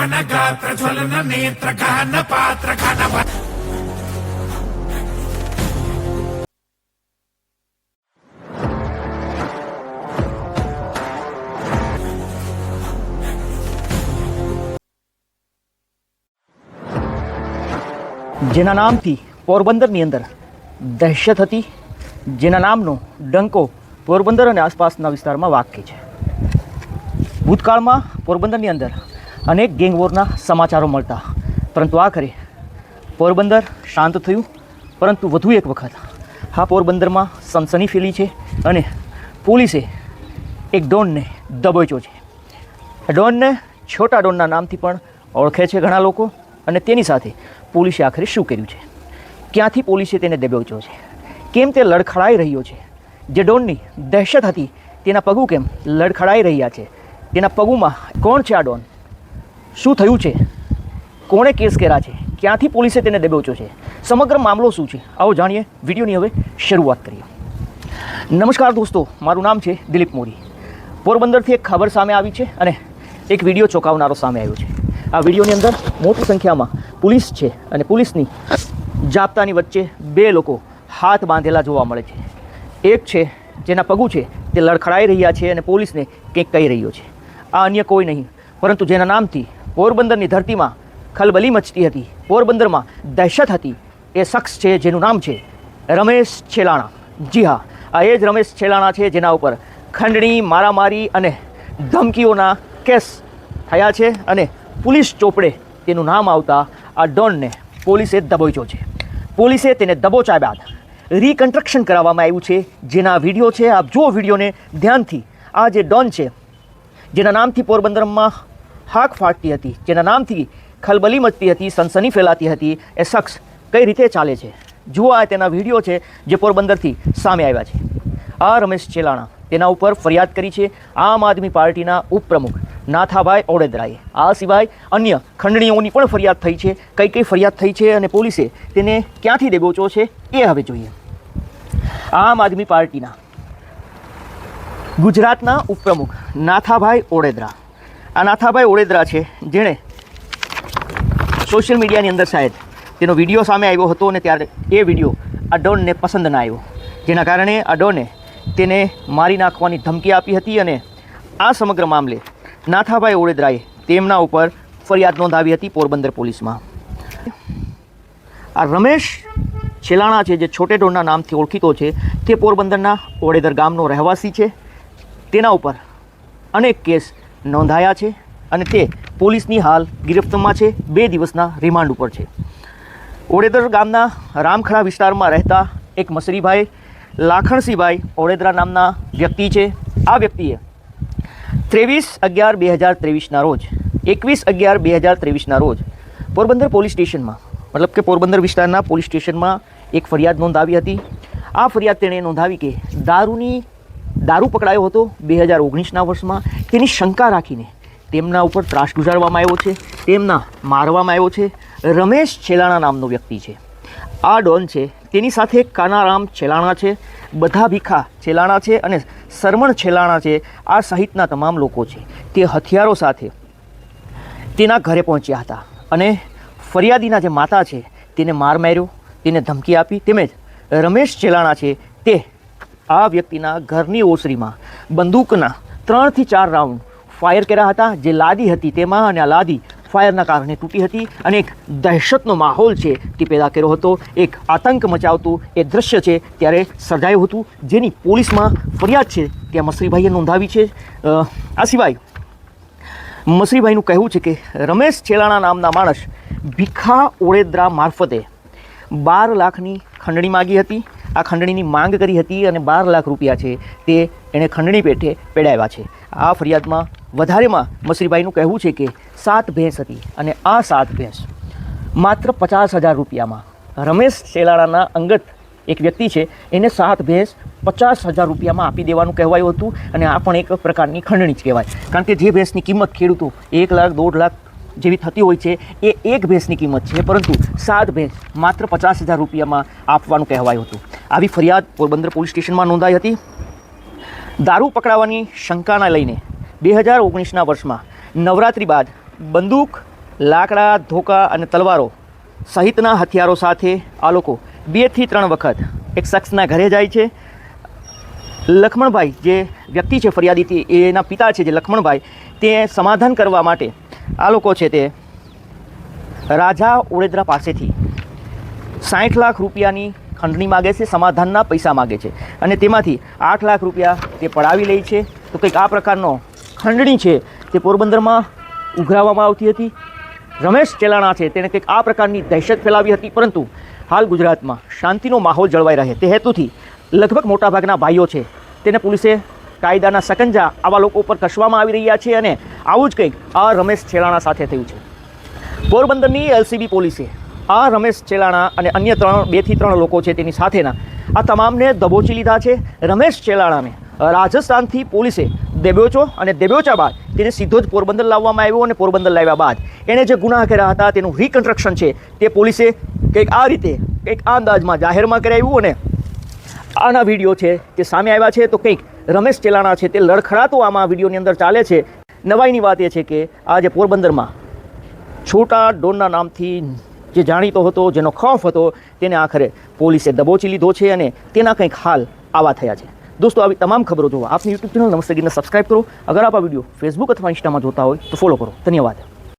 ಜ್ವಲನ ಗಾತ್ರ ಜ್ವಲನ ನೇತ್ರ ಗಾನ ಪಾತ್ರ ಗಾನ જેના નામથી પોરબંદરની અંદર દહેશત હતી, જેના નામનો ડંકો પોરબંદર અને આસપાસના વિસ્તારમાં વાક્ય છે. ભૂતકાળમાં પોરબંદરની અંદર અનેક ગેંગવોરના સમાચારો મળતા. પરંતુ આખરે પોરબંદર શાંત થયું, પરંતુ વધુ એક વખત હા પોરબંદરમાં સનસની ફેલી છે અને પોલીસે એક ડોનને દબોચ્યો છે. ડોનને છોટા ડોનના નામથી પણ ઓળખે છે ઘણા લોકો અને તેની સાથે પોલીસે આખરે શું કર્યું છે? ક્યાંથી પોલીસે તેને દબોચ્યો છે? કેમ તે લડખડાઈ રહ્યો છે? જે ડોનની દહેશત હતી તેના પગું કેમ લડખડાઈ રહ્યા છે? તેના પગુમાં કોણ છે આ ડોન શું થયું છે? કોણે કેસ કર્યા છે? ક્યાંથી પોલીસે તેને દબોચ્યો છે? સમગ્ર મામલો શું છે? આવો જાણીએ વિડીયોની હવે શરૂઆત કરીએ. નમસ્કાર દોસ્તો, મારું નામ છે દિલીપ મોરી. પોરબંદરથી એક ખબર સામે આવી છે અને એક વીડિયો ચોંકાવનારો સામે આવ્યો છે. આ વિડીયોની અંદર મોટી સંખ્યામાં પોલીસ છે અને પોલીસની જાપ્તાની વચ્ચે બે લોકો હાથ બાંધેલા જોવા મળે છે. એક છે જેના પગું છે તે લડખડાઈ રહ્યા છે અને પોલીસને કંઈક કહી રહ્યો છે. આ અન્ય કોઈ નહીં, પરંતુ જેના નામથી પોરબંદરની ધરતીમાં ખલબલી મચતી હતી. પોરબંદરમાં દહેશત હતી. એ શખ્સ છે જેનું નામ છે રમેશ છેલાણા. જી હા, આ એ જ રમેશ છેલાણા છે જેના ઉપર ખંડણી, મારામારી અને ધમકીઓના કેસ થયા છે અને પોલીસ ચોપડે તેનું નામ આવતા આ ડોનને પોલીસે દબોચ્યો છે. પોલીસે તેને દબોચ્યા બાદ રિકન્સ્ટ્રક્શન કરાવવામાં આવ્યું છે. જેના વીડિયો છે, આપ જુઓ વિડીયોને ધ્યાનથી. આ જે ડોન છે, જેના નામથી પોરબંદરમાં હાક ફાટતી હતી, જેના નામથી ખલબલી મચતી હતી, સનસની ફેલાતી હતી. એ શખ્સ કઈ રીતે ચાલે છે? જુઓ આ તેના વીડિયો છે જે પોરબંદરથી સામે આવ્યા છે. આ રમેશ ચેલાણા તેના ઉપર ફરિયાદ કરી છે. આમ આદમી પાર્ટીના ઉપપ્રમુખ નાથાભાઈ ઓડેદરાએ. આ સિવાય અન્ય ખંડણીઓની પણ ફરિયાદ થઈ છે. કઈ કઈ ફરિયાદ થઈ છે અને પોલીસે તેને ક્યાંથી દબોચ્યો છે એ હવે જોઈએ. આમ આદમી પાર્ટીના ગુજરાતના ઉપપ્રમુખ નાથાભાઈ ઓડેદરા આ નાથાભાઈ ઓડેદરા છે, જેણે સોશિયલ મીડિયાની અંદર શાયદ તેનો વીડિયો સામે આવ્યો હતો અને ત્યારે એ વીડિયો આ ડોનને પસંદ ના આવ્યો. જેના કારણે અડોને તેને મારી નાખવાની ધમકી આપી હતી અને આ સમગ્ર મામલે નાથાભાઈ ઓડેદરાએ તેમના ઉપર ફરિયાદ નોંધાવી હતી પોરબંદર પોલીસમાં. આ રમેશ છેલાણા છે, જે છોટેઢોળના નામથી ઓળખીતો છે, તે પોરબંદરના ઓડેદર ગામનો રહેવાસી છે. તેના ઉપર અનેક કેસ નોંધાયા છે અને તે પોલીસની હાલ ગિરફ્તમાં છે. બે દિવસના રિમાન્ડ ઉપર છે. ઓડેદર ગામના રામખડા વિસ્તારમાં રહેતા એક મસરીભાઈ લાખણસિંહભાઈ ઓડેદરા નામના વ્યક્તિ છે. આ વ્યક્તિએ ત્રેવીસ અગિયાર બે હજાર ત્રેવીસના રોજ, એકવીસ અગિયાર બે હજાર ત્રેવીસના રોજ પોરબંદર પોલીસ સ્ટેશનમાં, મતલબ કે પોરબંદર વિસ્તારના પોલીસ સ્ટેશનમાં એક ફરિયાદ નોંધાવી હતી. આ ફરિયાદ તેણે નોંધાવી કે દારૂની દારૂ પકડાયો હતો બે હજાર ઓગણીસના વર્ષમાં. તેની શંકા રાખીને તેમના ઉપર ત્રાસ ગુજારવામાં આવ્યો છે, તેમના મારવામાં આવ્યો છે. રમેશ છેલાણા નામનો વ્યક્તિ છે. આ ડોન છે, તેની સાથે કાનારામ છેલાણા છે, બધા ભીખા છેલાણા છે અને સરમણ છેલાણા છે. આ સહિતના તમામ લોકો છે. તે હથિયારો સાથે તેના ઘરે પહોંચ્યા હતા અને ફરિયાદીના જે માતા છે, તેને માર માર્યો, તેને ધમકી આપી. તેમજ રમેશ ચેલાણા છે, તે આ વ્યક્તિના ઘરની ઓસરીમાં બંદૂકના ત્રણથી ચાર રાઉન્ડ ફાયર કર્યા હતા. જે લાદી હતી તેમાં અને આ લાદી ફાયરના કારણે તૂટી હતી અને એક દહેશતનો માહોલ છે તે પેદા કર્યો હતો. એક આતંક મચાવતું એ દ્રશ્ય છે ત્યારે સર્જાયું હતું. જેની પોલીસમાં ફરિયાદ છે ત્યાં મસરીભાઈએ નોંધાવી છે. આ સિવાય મસરીભાઈનું કહેવું છે કે રમેશ છેલાણા નામના માણસ ભીખા ઓળેદ્રા મારફતે બાર લાખની ખંડણી માગી હતી. આ ખંડણીની માંગ કરી હતી અને બાર લાખ રૂપિયા છે તે એણે ખંડણી પેઠે પેડાવ્યા છે. આ ફરિયાદમાં વધારેમાં મસરીભાઈનું કહેવું છે કે સાત ભેંસ હતી અને આ સાત ભેંસ માત્ર પચાસ હજાર રૂપિયામાં. રમેશ શેલાણાના અંગત એક વ્યક્તિ છે, એને સાત ભેંસ પચાસ હજાર રૂપિયામાં આપી દેવાનું કહેવાયું હતું અને આ પણ એક પ્રકારની ખંડણી જ કહેવાય. કારણ કે જે ભેંસની કિંમત ખેડૂતો એક લાખ, દોઢ લાખ જેવી થતી હોય છે, એ એક ભેંસની કિંમત છે, પરંતુ સાત ભેંસ માત્ર પચાસ હજાર રૂપિયામાં આપવાનું કહેવાયું હતું. આવી ફરિયાદ પોરબંદર પોલીસ સ્ટેશનમાં નોંધાઈ હતી. દારૂ પકડાવાની શંકાના લઈને બે હજાર ઓગણીસના વર્ષમાં નવરાત્રિ બાદ બંદૂક, લાકડા, ધોકા અને તલવારો સહિતના હથિયારો સાથે આ લોકો બેથી ત્રણ વખત એક શખ્સના ઘરે જાય છે. લખમણભાઈ જે વ્યક્તિ છે ફરિયાદી એના પિતા છે જે લખમણભાઈ, તે સમાધાન કરવા માટે આ લોકો છે તે રાજા ઓળેદરા પાસેથી સાઠ લાખ રૂપિયાની ખંડણી માગે છે, સમાધાનના પૈસા માગે છે. અને તેમાંથી આઠ લાખ રૂપિયા તે પડાવી લે છે. તો કંઈક આ પ્રકારનો ખંડણી છે તે પોરબંદરમાં ઉઘરાવવામાં આવતી હતી. રમેશ ચેલાણા છે, તેણે કંઈક આ પ્રકારની દહેશત ફેલાવી હતી. પરંતુ હાલ ગુજરાતમાં શાંતિનો માહોલ જળવાઈ રહે તે હેતુથી લગભગ મોટાભાગના ભાઈઓ છે તેને પોલીસે કાયદાના સકંજા આવા લોકો ઉપર કસવામાં આવી રહ્યા છે અને આવું જ કંઈક આ રમેશ છેલાણા સાથે થયું છે. પોરબંદરની એલસીબી પોલીસે આ રમેશ ચેલાણા અને અન્ય ત્રણ બેથી ત્રણ લોકો છે તેની સાથેના. આ તમામને દબોચી લીધા છે રમેશ ચેલાણાને. રાજસ્થાનથી પોલીસે દેબ્યોચો અને દેબ્યોચા બાદ તેને સીધો જ પોરબંદર લાવવામાં આવ્યો અને પોરબંદર લાવ્યા બાદ એણે જે ગુનાહ કર્યા હતા તેનું રિકન્સ્ટ્રક્શન છે તે પોલીસે કંઈક આ રીતે, કંઈક આ અંદાજમાં જાહેરમાં કરાવ્યું અને આના વીડિયો છે તે સામે આવ્યા છે. તો કંઈક રમેશ ચેલાણા છે તે લડખડાતો આમાં વિડીયોની અંદર ચાલે છે. નવાઈની વાત એ છે કે આજે પોરબંદરમાં છોટા ડોનના નામથી જે જાણીતો હતો, જેનો ખોફ હતો, તેને આખરે પોલીસે દબોચી લીધો છે અને તેના કંઈક હાલ આવા થયા છે. દોસ્તો, આવી તમામ ખબરો જોવા આપની યુટ્યુબ ચેનલ નમસ્તે ગીરને સબસ્ક્રાઇબ કરો. અગર આપ આ વીડિયો ફેસબુક અથવા ઇન્સ્ટામાં જોતા હોય તો ફોલો કરો. ધન્યવાદ.